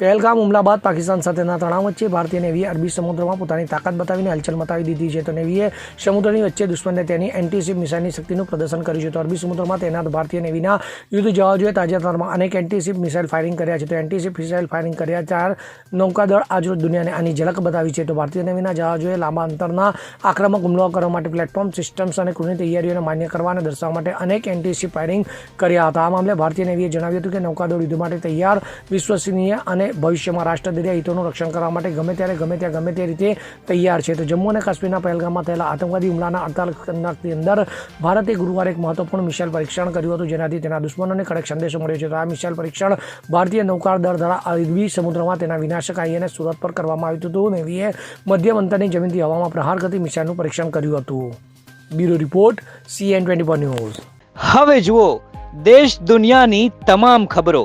પહેલગામ હુમલા બાદ પાકિસ્તાન સાથેના તણાવ વચ્ચે ભારતીય નેવીએ અરબી સમુદ્રમાં પોતાની તાકાત બતાવીને હલચલ મતાવી દીધી છે. તો નેવીએ સમુદ્રની વચ્ચે દુશ્મનને તેની એન્ટીશિપ મિસાઇલની શક્તિનું પ્રદર્શન કર્યું છે. તો અરબી સમુદ્રમાં તૈનાત ભારતીય નેવીના યુદ્ધ જહાજોએ તાજેતરમાં અનેક એન્ટીશિપ મિસાઇલ ફાયરિંગ કર્યા છે. તો એન્ટીશિપ મિસાઇલ ફાયરિંગ કર્યા ચાર નૌકાદળ આજરોજ દુનિયાને આની ઝલક બતાવી છે. તો ભારતીય નેવીના જહાજોએ લાંબા અંતરના આક્રમક હુમલો કરવા માટે પ્લેટફોર્મ સિસ્ટમ્સ અને ક્રૂની તૈયારીઓને માન્ય કરવા અને દર્શાવવા માટે અનેક એન્ટીશિપ ફાયરિંગ કર્યા હતા. આ મામલે ભારતીય નેવીએ જણાવ્યું હતું કે નૌકાદળ યુદ્ધ માટે તૈયાર, વિશ્વસનીય અને ભવિષ્યમાં રાષ્ટ્રદરીય હિતોનું રક્ષણ કરવા માટે ગમે ત્યારે, ગમે ત્યાં, ગમે તે રીતે તૈયાર છે. તો જમ્મુ અને કાશ્મીરના પહેલગામમાં થયેલા આતંકવાદી હુમલાના અડતાલીસ અંદર ભારતે ગુરુવારે એક મહત્વપૂર્ણ મિસાઇલ પરીક્ષણ કર્યું હતું, જેનાથી તેના દુશ્મનોને કડક સંદેશો મળ્યો છે. તો આ મિસાઇલ પરીક્ષણ ભારતીય નૌકાદળ દ્વારા અરબી સમુદ્રમાં તેના વિનાશક આઈએનએસ સુરત પર કરવામાં આવ્યું હતું. નેવીએ મધ્યમ અંતરની જમીનથી હવામાં પ્રહાર કરતી મિસાઇલનું પરીક્ષણ કર્યું હતું. Bureau report CN twenty news. હવે જુઓ, દેશ દુનિયાની તમામ ખબરો.